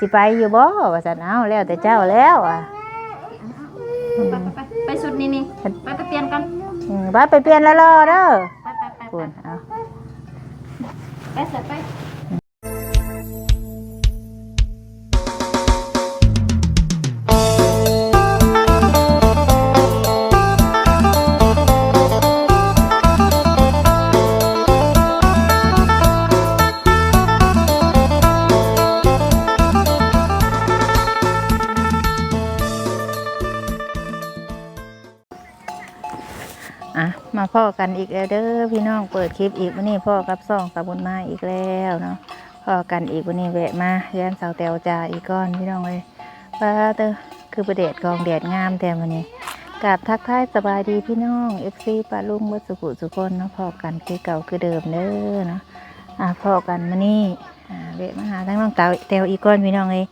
สิไปอยู่บ่ว่าสันเอาแล้วแต่เจ้าแล้วอะไปไปไปไปสุดนี่นี่ไปไปเปลี่ยนกันอืมไปไปเปลี่ยนแล้วรอเด้อไปไปไปคุณเอา ไปเสร็จไป มาพ่อกันอีกแล้วเด้อพี่น้องเปิดคลิปอีกวันนี้พ่อกับซ่องกับบุญมาอีกแล้วเนาะพ่อกันอีกวันนี้แวะมาเรียนสาวแตวจ่าอีกก้อนพี่น้องเลยป้าเตอคือประเดชกองแดดงามแต่วันนี้กราบทักทายสบายดีพี่น้องเอฟซีป้าลุงเบิดสุขุสุคนเนาะพ่อกันคือเก่าคือเดิมเด้อเนาะอะพ่อกันมานี่อ่าแวะมาหาทั้งน้องเตาแตวอีกก้อนพี่น้องเลย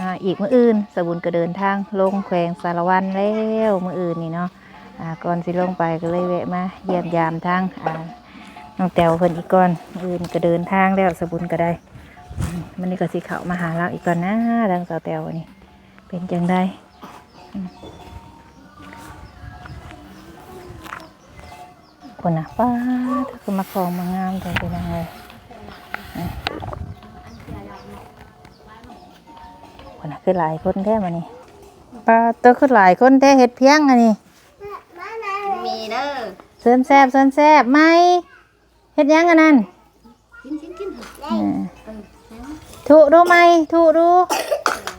อ่าอีกมื้ออื่นสบุญก็เดินทางลงแขวงสารวันแล้วมืออื่นนี่เนาะ ก่อนสิลงไปก็เลยแวะมาเยี่ยมยามทางอ่าน้องแตวเพิ่นอีกก่อนอื่นก็เดินทางแล้วสบุญก็ได้ มันนี่ก็สิเข้ามาหาเราอีกก่อนนะทางสาวแตวนี่เป็นจังได้คนน่ะป้าถ้าคือมาคลองมางามแต่เป็นยังไงคนน่ะคือหลายคนแท้มานี่ป้าเตอคือหลายคนแท้เฮ็ดเพียงอันนี้ ด้อเซินแซบเซินแซบไหมเฮ็ดหยังกันนั่นกินกินกินอ่าถูดูไหมถูดู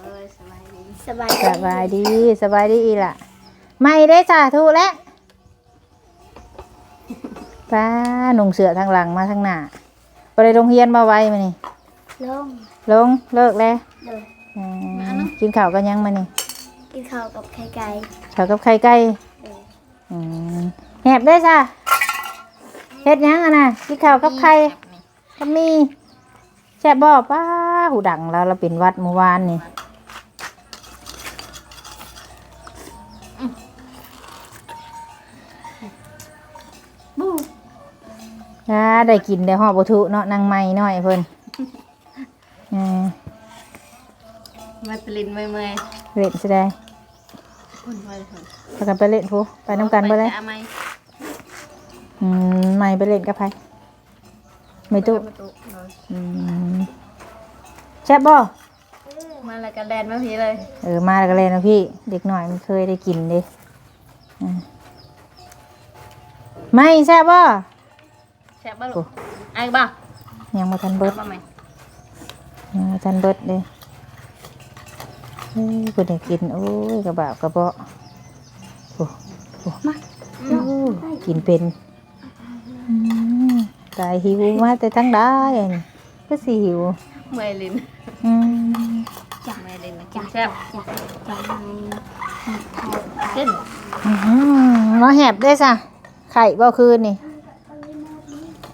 เออสบายดีสบายสบายดีสบายดีอีหล่ะ ไม่ได้จ้าถูแล้วป้าหนุ่งเสือทางหลังมาทางหน้าไปโรงเรียนมาไว้มานี่ลงลงเลิกแล้วเลยอืมกินข้าวกันยังมานี่กินข้าวกับไข่ไก่ข้าวกับไข่ไก่อืม แหบได้จ้าเฮ็ดหยังอะนะกินข้าวกับไข่ก็มีแช่บบ่ป้าหูดังแล้วเราเป็นหวัดเมื่อวานนี่อ่าได้กินได้หอบบุทุเนาะนางไม้น้อยเพิ่นอ่ามาตลินเมื่อยเมื่อยเล่นสิได้คนไปคนพากันไปเล่นพูไปน้ำกันไปเลยอาไหม อืมไม่ไปเล่นกับใครไม่ตุประตูอืมแช่บบ่มาแล้วก็แลนมาพี่เลย เออมาแล้วก็เลยนะพี่ เด็กหน่อยมันเคยได้กินดิอ่าไม่แซ่บบ่แซ่บบ้าลูกไอ้บ้ายังมาทันเบิดบ้าไหมยังมาทันเบิดเลยเฮ้ยกูได้กิน โอ้ยกระบาบกระเบาะโอ้โอ้มาโอ้กินเป็นอื มตายหิวมาแต่ทั้งได้อันนี้ก็สิหิวเมื่อยลินอืมเมื่อยลินกินแซ่บจะจะให้เส้นอื้อหือมาแหบได้ซะไข่บ่คืนนี่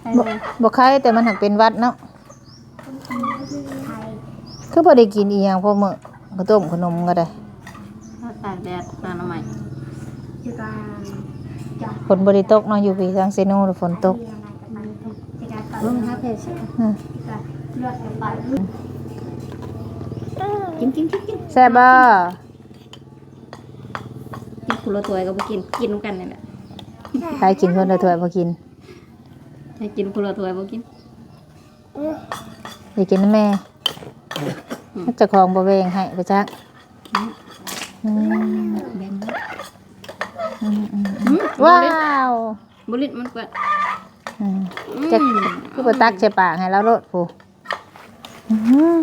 ให้บ่เลยบ่ไข่แต่มันหักเป็นหวัดเนาะคือบ่ได้กินอีหยังพอมื้อก็ต้มขนมก็ได้ตากแดดตาหน่อไม้จะการจะฝนบ่ได้ตกเนาะอยู่พี่ทางเซโนน่ะฝนตก เรียนอะไรกัน จะการต่อเบิ่งฮะเพจอืมการเลือกกันไปกินกินกินกินแซ่บบ่กินคุละถ้วยก็บ่กินกินนำกันนี่แหละใครกินคนละถ้วยบ่กินให้กินคุละถ้วยบ่กินอย่ากินนะแม่เจ้าของบ่แบ่งให้ไปจักอืมแบ่งอืมอืมอืมว้าวบุริตมันก็อืม จะคือบ่ตักใส่ปากให้แล้วโลดผู้อื้อหือ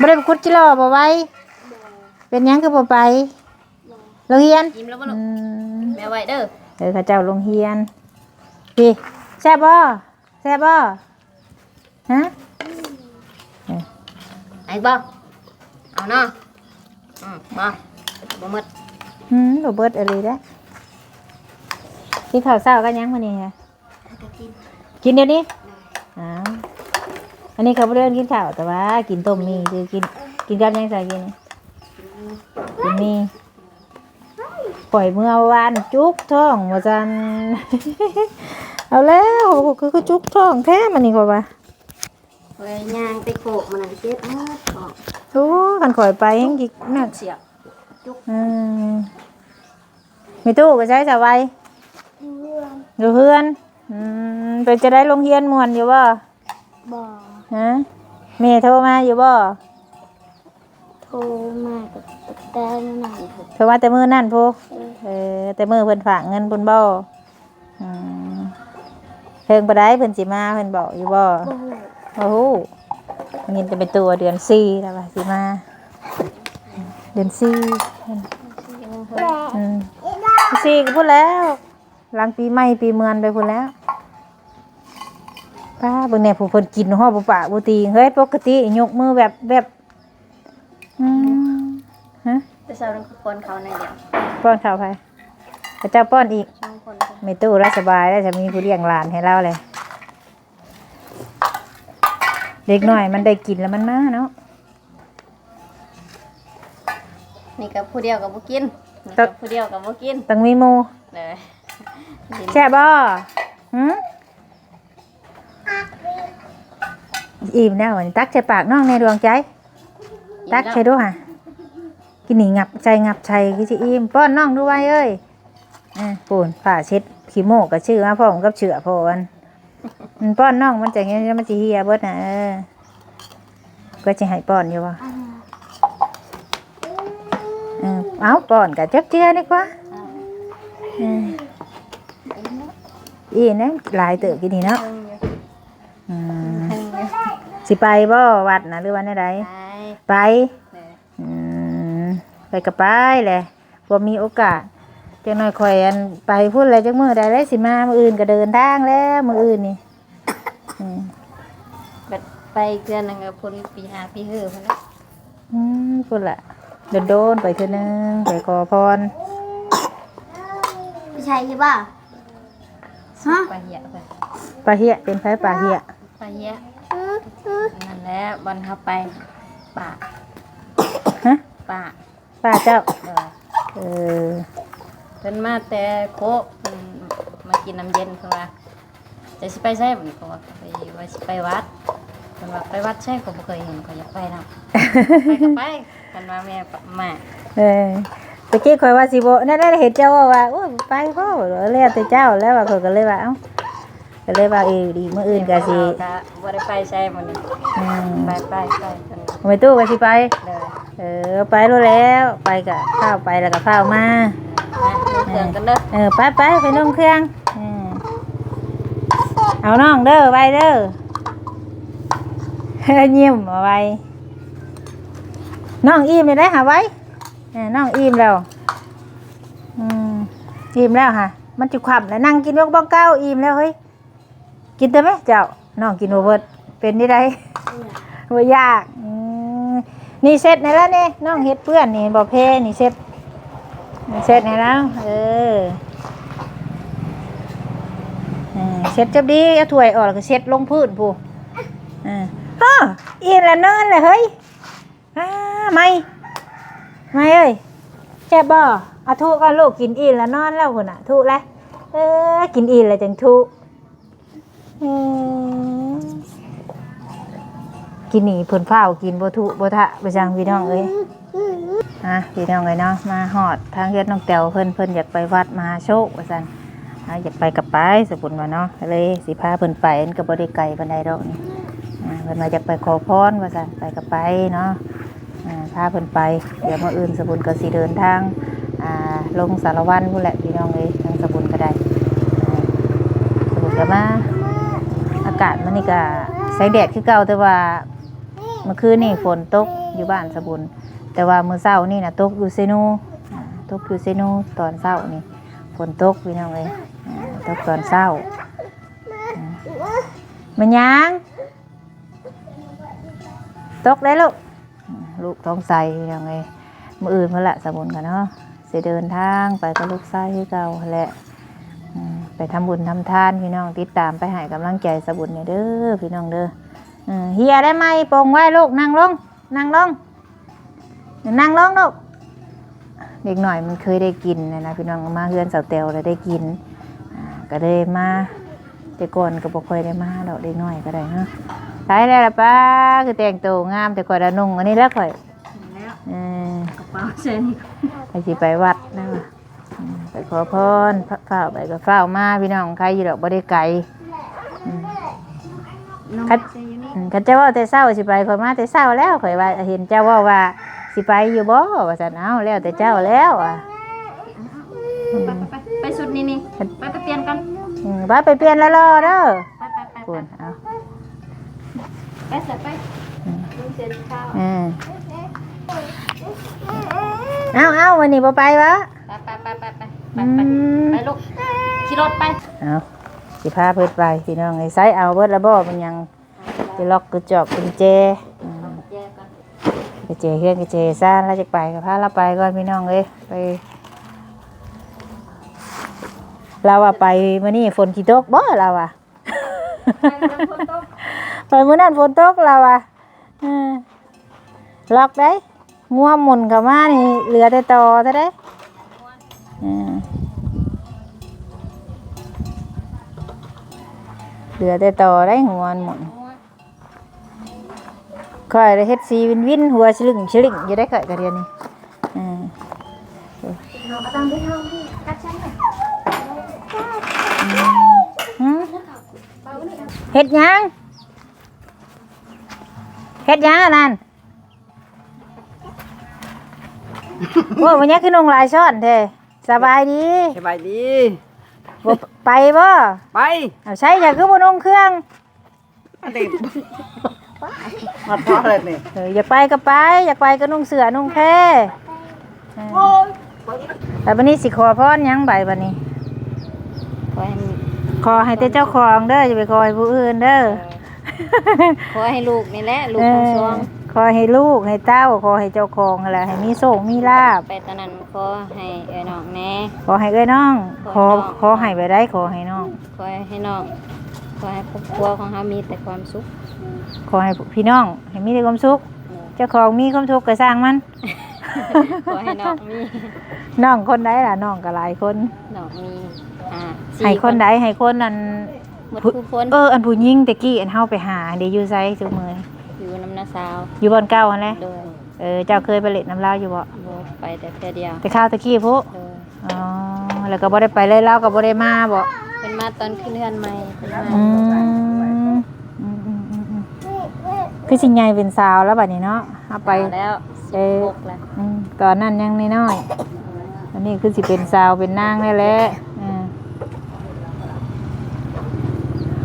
บ่ได้ไปคุดจิรอบ่ไว้ เป็นหยังคือบ่ไปโรงเรียนยิ้มแล้วบ่อืลูกมแม่ไว้เด้อเออเข้าเจ้าลงเฮียนพี่แซ่บบ่แซ่บบ่ฮะไอ้บ่เอาเนาะอืมบ่บ่หมดหืมโรเบิร์ตอะไรได้อกินข้าวเช้ากันยังมานี่ฮะก็กิน กินเดี๋ยวนี้อ้าวอันนี้เขาบ่เดินกินข้าวแต่ว่า กินต้มมีคือกินกินกับยังใส่กินกินมีปล่อยมือเอาวานจุกท้องว่าจันเอาแล้วคือคือจุกท้องแท้มันนี่กว่าเว้ยย่างไปโขกมันนั่นเจ็บมากของโอ้กันข่อยไปยังกิกนักเสียบอืมมีตู้ก็ใช้สบายเรื่องอยู่เพื่อน อืมไปจะได้ลงเฮียนมวนอยู่บ่บ่อฮะแม่โทรมาอยู่บ่โทรมากับแต่หนังผมโทรมาแต่มือนั่นพูเออแต่มือเพิ่นฝากเงินเพิ่นบ่อืมเพิ่งบ่ได้เพิ่นสิมาเพิ่นบอกอยู่บ่บ่ฮู้โอ้โหเงินจะเป็นตัวเดือนสี่แล้วว่าสิมาเดือนสี่อืมสี่ก็พูดแล้ว หลังปีใหม่ปีเมือนไปพูดแล้วป้าเบิ่งแน่ผู้เพิ่นกินห่อบ่ปะบ่ตีเฮ้ยปกติยกมือแบบแบบอืมฮะจะเศร้าทั้งคนเขาในเดียวป้อนข้าวไปพระเจ้าป้อนอีกช่องคนไม่ตู้รัสบายแล้วจะมีผู้เลี้ยงหลานให้เราเลย เด็กหน่อยมันได้กินแล้วมันมาเนาะนี่กับผู้เดียวกับผู้กินนี่กับผู้เดียวกับผู้กินต้องมีหมูเลย แช่บบ่หืมอิ่มแล้ววันนี้ตักใส่ปากน้องในดวงใจ ตักใส่ด้วยค่ะกินหนีงับใจงับใจกิจิอิ่มป้อนน้องด้วยเอ้ยอ่าปูนผ่าเช็ดขี้โมกกับชื่อมาพ่อผมกับเชื่อพ่อวันมันป้อนน้องมันจะเงี้ยมันจะเฮียเบิดนะเออก็จะให้ป้อนอยู่วะอ่าเอาป้อนกับจับเจือดีกว่า อีนะหลายเติบกินนี่เนาะอืมสิไปบ่วัดนะหรือวันใดไปไปอืมไปกับไปแหละพอมีโอกาสจังหน่อยคอยอันไปพูดอะไรจักมือได้เลยสิมามืออื่นก็เดินทางแล้วมืออื่นนี่ไปเดือนนึงกับคนปีหาปีเหือพนละอืมพูดละโดนโดนไปเถอะนึงไปขอพรไม่ใช่ใช่ป่ะ ฮะไปเหียไปปลาเหียเป็นไผปลาเหียไปเหียนั่นแหละบอลเขาไปป่าฮะป่าป้าเจ้าเออเออเพิ่นมาแต่โคกเพิ่นมากินน้ำเย็นเพิ่นว่าจะสิไปใช่บ่นี่เขาว่าไปว่าสิไปวัดเพิ่นว่าไปวัดใช่เขาบ่เคยเห็นเขาอยากไปนำไปก็ไปกันว่าแม่ปะมาเออ ตะกี้คอยว่าสิบนั่นได้เห็นเจ้าว่าว่าโอ้ยไปพ่อแล้วแต่เจ้าแล้วว่าเขาก็เลยว่าเอ้าก็เลยว่าเออดีมื้ออื่นก็สิก็บ่ได้ไปใช่มื้อนี้อืมไปไปไปเพิ่นไปตู้ก็สิไปเลยเออไปรู้แล้วไปกะข้าวไปแล้วก็ข้าวมานะดูเครื่องกันเด้อเออไปไปไปนุ่งเครื่องเออเอาน้องเด้อไปเด้อยิ้มเอาไว้น้องอิ่มเลยได้หาไว้เออ น้องอิ่มแล้วอืมอิ่มแล้วค่ะ มันจุขำแล้วนั่งกินยกบ้องเก้าอิ่มแล้วเฮ้ยกินเถอะไหมเจ้าน้องกินโอเวิร์ดเป็นได้ไดว่ายากอืมนี่เสร็จในแล้วนี่น้องเฮ็ดเปื้อนนี่บ่เพนี่เสร็จนี่เสร็จในแล้วเออเออเสร็จจับดีเอาถ้วยออกแล้วก็เสร็จลงพื้นผู้อ่าอ้ออีละเนินเลยเฮ้ยอ้าไม่ ไม่เอ้ยเจ็บบ่เอาทุกกันลูกกินอีแล้วนอนแล้วพุ่นน่ะ ทุกแล้วเออกินอีแล้วจังทุกกินหนีเพิ่นเฝ้ากินบ่ทุบ่ทะไปจังพี่น้องเอ้ยอะพี่น้องเอ้ยเนาะมาฮอดทางเฮ็ดน้องแตวเพิ่นเพิ่นอยากไปวัดมหาโชคว่าซั่นอะอยากไปกับไปสมมุติว่าเนาะเลยสิพาเพิ่นไปมันก็บ่ได้ไกลปานใดดอกนี่อ่าเพิ่นว่าอยากไปขอพรว่าซั่นไปกับไปเนาะ พาเพิ่นไป เดี๋ยวมื้ออื่นสมุนก็สิเดินทางลงสารวันพุ่นแหละพี่น้องเอ้ยทางสมุนก็ได้สมุนก็มาอากาศมันนี่ก็แสงแดดคือเก่าแต่ว่าเมื่อคืนนี่ฝนตกอยู่บ้านสบุญแต่ว่ามื้อเช้านี่นะตกอยู่เซนอ่าตกอยู่เซโนตอนเช้านี่ฝนตกพี่น้องเลยตกตอนเช้ามันยังตกได้ลูกอ่า ลูกท้องใสพี่น้องมืออื่นมาละสะบุญกันเนาะเสิเดินทางไปกับลูกชายคือเก่าแหละไปทำบุญทำทานพี่น้องติดตามไปให้กำลังใจสะบุญเนี่ยเด้อพี่น้องเด้อเฮียได้ไหมปรงไว้ลูกนั่งลงนั่งลงนั่งลงลูกเด็กหน่อยมันเคยได้กินนะนะพี่น้องมาเฮือนเสาเตลแล้วได้กินก็เลยมาแต่ก่อนก็บ่ค่อยได้มาดอกเด็กน้อยก็ได้เนาะ ขายได้ละป้าคือแต่งตัวงามแต่ข่อยละนุ่งอันนี้แล้วข่อยแล้วเออกระเป๋าเช่นไปสิไปวัดนะว่ะอืมไปขอพรพระฝ้าวไปก็ฝ้าวมาพี่น้องใครอยู่ดอกบ่ได้ไกลอืมน้องครับเช่นอยู่นี่อืมคันเจ้าเว่าแต่เช้าสิไปข่อยมาแต่เช้าแล้วข่อยว่าเห็นเจ้าเว่าว่าสิไปอยู่บ่ว่าซั่นเอ้าแล้วแต่เจ้าแล้วอะไปไปไปไปสุดนี่นี่ไปไปเปลี่ยนกันอืมว่าไปเปลี่ยนแล้วรอเด้อไปไปไปคุณเอา ไปเสร็จไปลุงเสร็จข้าวอืมเอาเอาวันนี้บ่ไปวะไปไปไปไปไปไปอืไปมไปลูกขี่รถไปเอาสิพาเพิ่นไปพี่น้องไอ้ไสเอาเบิดแล้วบ่มันยังสิล็อกกระจอกกุญแจอืมแยกกันกระเจเฮือนกระเจซ่านแล้วจะไปก็พาเราไปก่อนพี่น้องเอ้ยไปเราว่าไปมื้อนี้ฝนสิตกบ่เราอะ ไปมื้อนั้นฝนตกเราอะล็อกได้งัวหมุนเข้ามานี่เหลือแต่ตอเท่าได้เหลือแต่ตอได้งัวหมุนค่อยได้เฮ็ดสีวินวินหัวฉลึงฉลึงอยู่ได้ค่อยกระเดียวนี่เออเอาตังไปท่าพี่กัดฉันเลยหืมเฮ็ดยัง เฮ็ดหยังอันนั้นโอ้วันนี้คือนุ่งหลายช้อนแท้สบายดีสบายดี บ่ไปบ่ไปเอาใช้อยากคือบ่นุ่งเครื่องอันนี้มาพอเลยนี่เอออยากไปก็ไป อยากไปก็นุ่งเสื้อนุ่งแพรเออแต่บัดนี้สิขอพรหยังใบบัดนี้ ขอให้ขอให้แต่เจ้าของเด้ออย่าไปขอให้ผู้อื่นเด้อ ขอให้ลูกนี่แหละลูกทั้งสองเออขอให้ลูกให้เต้าขอให้เจ้าของนั่นแหละให้มีโชคมีลาบไปตอนนั้นขอให้เอ้ยน้องแน่ ขอให้เอ้ยน้อง ขขออให้น้อง ขอให้ไปได้ขอให้น้อง ขอให้น้องขอให้ครอบครัวของเรามีแต่ความสุขขอให้พี่น้องให้มีแต่ความสุขเจ้าของมีความทุกข์ก็สร้างมัน ขอให้น้องมีน้องคนใดล่ะน้องก็หลายคน น้องมีอ่าให้คนใดให้คนนั้น หมดทุกคนเออ อันผู้หญิงตะกี้อันเฮาไปหาเดี๋ยวอยู่ไสซุมื้ออยู่น้ำนาสาวอยู่บ่อนเก่าหั่นแหละโดยเออเจ้าเคยไปเล่นน้ำลาวอยู่บ่บ่ไปแต่แค่เดียวแต่ข้าวตะกี้พุโดยอ๋อแล้วก็บ่ได้ไปเลยลาวก็บ่ได้มาบ่เป็นมาตอนขึ้นเรือนใหม่เป็นมาอืมอืมอืมอืมอืมคือสิใหญ่เป็นสาวแล้วบัดนี้เนาะเอาไปแล้วเอ่สิบอ หกแล้วอืมตอนนั้นยังน้อยๆอันนี้คือสิเป็นสาวเป็นนางได้แล้วอืม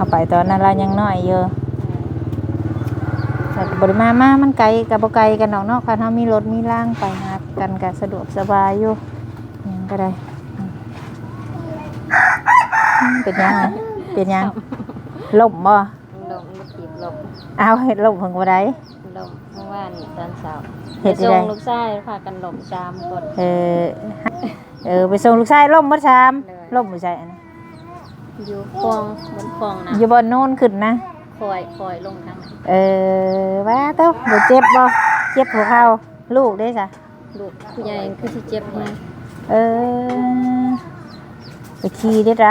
เอาไปตอนนั้นเรายังน้อยอยู่แต่ก็บริมามามันไกลกับบ่ไกลกันดอกเนาะคันเฮามีรถมีล่างไปหากันก็สะดวกสบายอยู่หยังก็ได้อืมอืมเป็นยังไงเป็นยังล่มบ่ลมลูกตีบลมเอาเฮ็ดล่มเพิ่งบ่ได้ลมเมื่อวานตอนเช้าเฮ็ดไปจั่ส่งงใดลูกชายพากันลมสามคนเออเออไปส่งลูกชายล่มบ่ชามล่มบ่ใช่อันนี้ อยู่คลองบนคลองนะอยู่บนโน่นขึ้นนะคอยคอยลงทางนั้นเออว่าเต้าบ่เจ็บบ่เจ็บหัวเข่าลูกได้จ้ะลูกผู้ใหญ่คือสิเจ็บไหมเออไปขี่ได้ไร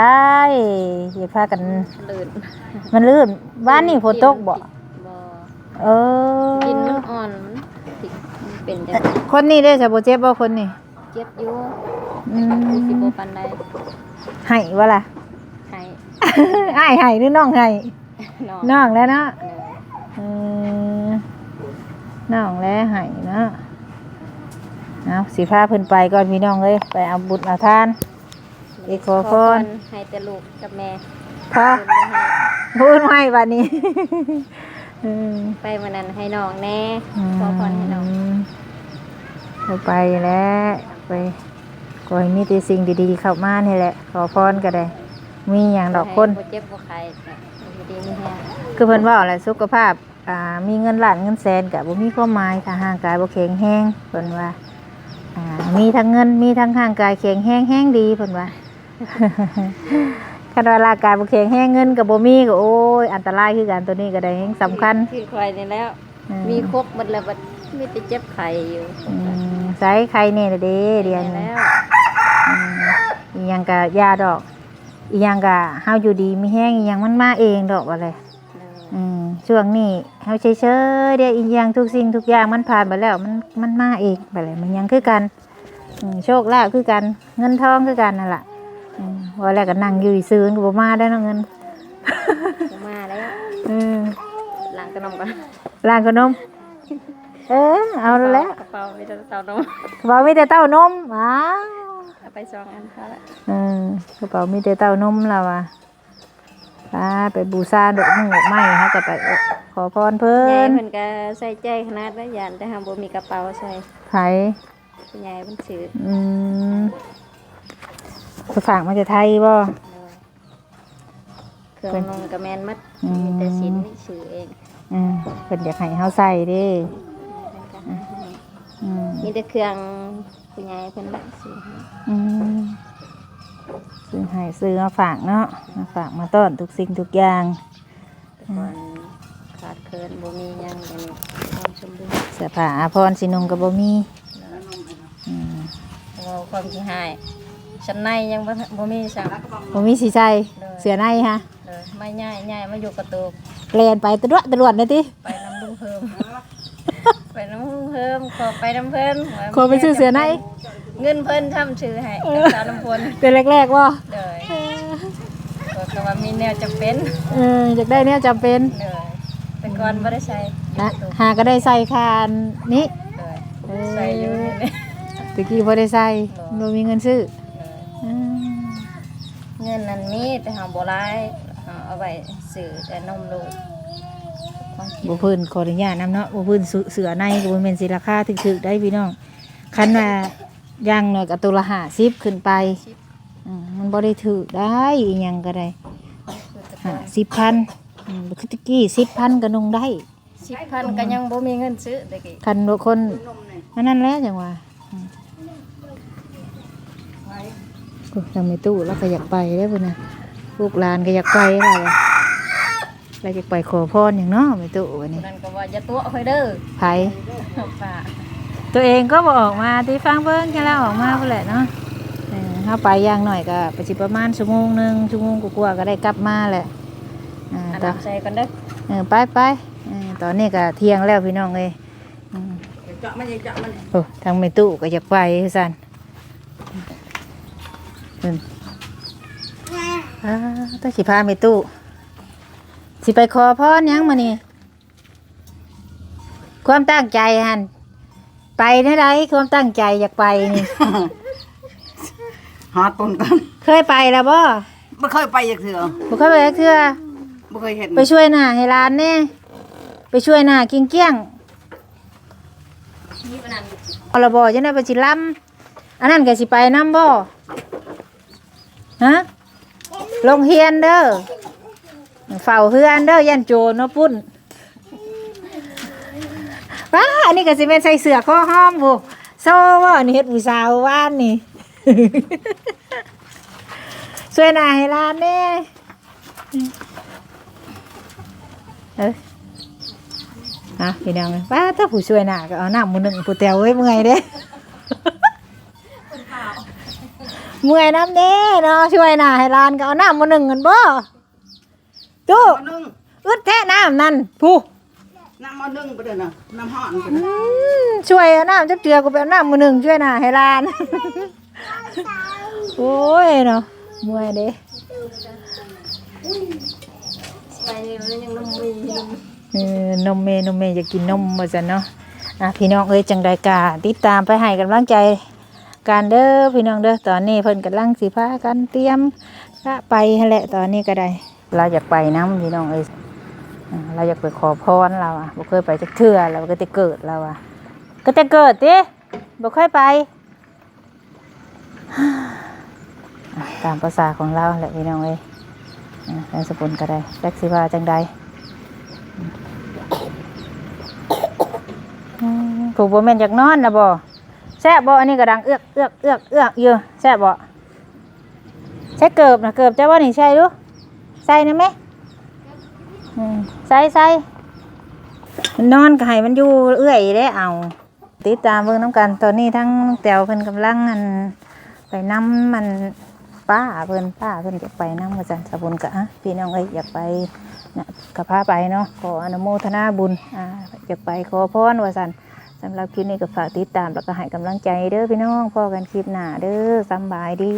อย่าพากันลื่นมันลื่นบ้านนี่ฝนตกบ่บ่เออกินมันอ่อนมันติดมันเป็นจังไดคนนี้ได้จ้ะบ่เจ็บบ่คนนี้เจ็บอยู่อืคือสิมบ่ปานใดให้บ่ล่ะให้ อ้ายให้หรือน้องให้น้องน้องแล้วเนาะเออเออน้องแล้วให้เนาะเอาสิพาเพิ่นไปก่อนพี่น้องเอ้ยไปเอาบุญเอาทาน อีกขอพรให้แต่ลูกกับแม่พอเพิ่นบ่ให้พูดไม่บัดนี้อืมไปวันนั้นให้น้องแน่ขอพรให้น้องเอาไปแล้วไปขอให้มีแต่สิ่งดีๆเข้ามานี่แหละ ขอพรก็ได้ มีอย่างดอกคนบ่เจ็บบ่ไข้ก็บ่ดีมีแฮงคือเพิ่นว่าอะไรสุขภาพอ่ามีเงินล้านเงินแสนกับบ่มีความหมายถ้าร่างกายบ่แข็งแรงเพิ่นว่าอ่ามีทั้งเงินมีทั้งร่างกายแข็งแรงแห้งดีเพิ่นว่าคันว่าร่างกายบ่แข็งแรงเงินก็บ่มีก็โอ้ยอันตรายคือกันตัวนี้ก็ได้แฮงสำคัญคือใครนี่แล้วอืมีครบหมดแล้วบัดมีแต่เจ็บไข้อยู่อืมใส่ไข่เนี่ยเด้เดียวแล้นี้วอืมอีหยังกะยาดอก อีหยังกะเฮาอยู่ดีมีแห้งอีหยังมันมาเองดอกว่าเลยเอออืมช่วงนี้เฮาเฉยๆเดี๋ยวอีกอย่างทุกสิ่งทุกอย่างมันผ่านไปแล้วมันมันมาเองไปเลยมันยังคือกันอืมโชคลาภคือกันเงินทองคือกันนั่นแหละอืมว่าแล้วก็นั่งอยู่ซื้อๆก็บ่มาได้เนาะเงินบ่มาแล้วอืมล้างขนมก่อนร้านขนม เออเอาแล้วกระเป๋ามีแต่เตานมกระเป๋ามีแต่เต้านมอ้าวเอา ไปสองอันพอละเออกระเป๋ามีแต่เต้านมแล้วอะไปไปบูชาดอกมึงดอกไม้ฮะจะไปขอพรเพิ่ยายนเพิ่นก็ใส่ใจขนาดนั้นยานแต่หาบ่มีกระเป๋าใส่ไผคุณยายเพิ่นซื้ออืมไปฝากมาจากไทยบ่เครื่องนงก็แม่นหมัดอืมมีแต่สินนี่ซื้อเองอืมเพิ่นอยากให้เฮาใส่เด้ เพิ่นก็หาให้ อื มมีแต่เครื่องคุณยายเพิ่นซื้อให้อืมซื้อให้ซื้อมาฝากเนาะมาฝากมาต้อนทุกสิ่งทุกอย่าง แต่ก่อนขาดเคินบ่มีหยังอย่างนี้ความสมบูรณ์เสื้อผ้าอาภรณ์สินุงก็บ่มีอืมเอาความขี้หายชั้นในยังบ่ทันบ่มีสั่งบ่มีสิใส่เสื้อในฮะเลยไม่ง่ายง่ายมาอยู่กระตูกแล่นไปตะรวดตะรวดนะติไปน้ำลุงเพิ่ม ไปน้ำลุงเพิ่มขอไปน้ำเพิ่นว่าขอไปซื้อเสื้อในเงินเพิ่นทำชื่อให้สาวน้ำพลเป็นแรกๆบ่เลยก็ก็ว่ามีแนวจำเป็นเอออยากได้เนี่ยจำเป็นเลยเป็นก่อนบ่ได้ใช้นะหาก็ได้ใส่คานนี้เลยใส่อยู่นี่เลยตะกี้บ่ได้ใส่บ่มีเงินซื้ออืมเงินนั้นมีแต่หาบ่หลายเอาเอาไว้ซื้อแต่นมลูกของกิน บ่เพิ่นขออนุญาตนํเนาะบ่เพิ่นซื้อเสื้อในก็บ่แม่นสิราคาถึกๆได้พี่น้องคันว่าอย่างน้อยก็ตัวละ50ขึ้นไปอืมมันบ่ได้ถูกได้อีหยังก็ได้คือแต่ห้าสิบพันอืมคือตะกี้สิบพันก็นุ่งได้สิบพันก็ยังบ่มีเงินซื้อตะกี้คันบางคนอันนั้นแหล้วจังว่าอืมโอ้ทางไม่ตู้แล้วก็อยากไปได้พุ่นนะลูกหลานก็อยากไปอะไร เราอยากไปขอพรอย่างเนาะไม่ตู้วันนี้นั่นก็ว่าอย่าตัวค่อยเด้อไผฝากตัวเองก็บอกออกมาที่ฟังเบิ้งแค่แล้วออกมาพุ่นแหละเนาะเออถ้าไปอย่างหน่อยก็ไปสิประมาณชั่วโมงหนึ่งชั่วโมงกว่าๆก็ได้กลับมาแหละอ่าอันต่อน้ำใจกันเด้อเออไปไปเออตอนนี้ก็เที่ยงแล้วพี่น้องเลยอืมเจาะมันเจาะมันโอ้ทางไม่ตู้ก็อยากไปคือสันอืมอ่าต้องสิพาไม่ตู้ สิไปขอพรหยังมานี่ความตั้งใจหันไปได้ไรความตั้งใจอยากไปนี่หาต้นกันเคยไปแล้วบ่ไม่เคยไปอีกเถื่อบ่เคยไปจักเทื่อไม่เคยเห็นไปช่วยหน้าให้ร้านแน่ไปช่วยหน้าเกี้ยงเกี้ยงๆนี่ปานนั้นเอาละบ่จังได๋ไปสิลำอันนั้นก็สิไปนำบ่ฮะลงเฮียนเด้อ เฝ้าเฮือนเด้อยันโจรเนาะปุ้นว้าอันนี้ก็สิแม่นใส่เสื้อคอห้อมบ่โซ่บ่อันนี้เฮ็ดผู้สาวว่านนี่ช่วยหน้าให้หลานแน่เอ้ยอะพี่น้องเอ้ยว้าถ้าผู้ช่วยหน้าก็เอาหน้ำมื้อหนึ่งผู้แตวเอ้ยเมื่อยเด้เมื่อยน้ำเด้เนาะช่วยหน้าให้หลานก็เอาหน้ำมื้อหนึ่งกันบ่ ตู้นึ่งอึดแท้น้ำนั่นผู้น้ำมันนึ่งไปเลยนะน้ำห่อนไปอืมช่วยเอาน้ำจับเจือกูไปเอาน้ำมื้อหนึงช่วยหน้าให้หลาน โอ้ยเนาะเมื่อยเด้ไปนี่มันยังน้ำมีเออนมเมนมเมอยากกินนมว่าซั่นเนาะอะพี่น้องเอ้ยจังไดกาติดตามไปให้กำลังใจการเด้อพี่น้องเด้อตอนนี้เพิ่นกำลังสิพากันเตรียมกะไปหั่นแหละตอนนี้ก็ได้ เราอยากไปน้ำพี่น้องเอ้ยเราอยากไปขอพรเราอะบ่เคยไปจักเทื่อเราก็จะเกิดเราอะ ก็จะเกิดติบ่เคยไป ตามภาษาของเราแหละพี่น้องเอ้ยอะแฟนสกุลก็ได้แจ็คสิว่าจังใดผูกบ่แม่นอยากนอนนะบ่แซ่บบ่อันนี้ก็ดังเอื้อกเอื้อกเอื้อกเอื้อกอยู่แซ่บบ่ใช้เกิบนะเกิบจะว่านี่ใช่ดู ใส่นะแม่อืมใส่ใส่มันนอนก็ให้มันอยู่เอื้อยได้เอา ติดตามเบิ่งน้ำกันตอนนี้ทั้งแตวเพิ่นกำลังอันไปนำมันไปป้าเพิ่นป้าเพิ่นอยากไปนำว่าซั่นสะบุญก็อะพี่น้องเอ้ยอยากไปนะก็พาไปเนาะขออนุโมทนาบุญอ่าอยากไปขอพรว่าซั่นสำหรับคลิปนี้ก็ฝากติดตามแล้วก็ให้กำลังใจเด้อพี่น้องพอกันคลิปหน้าเด้อสำบายดี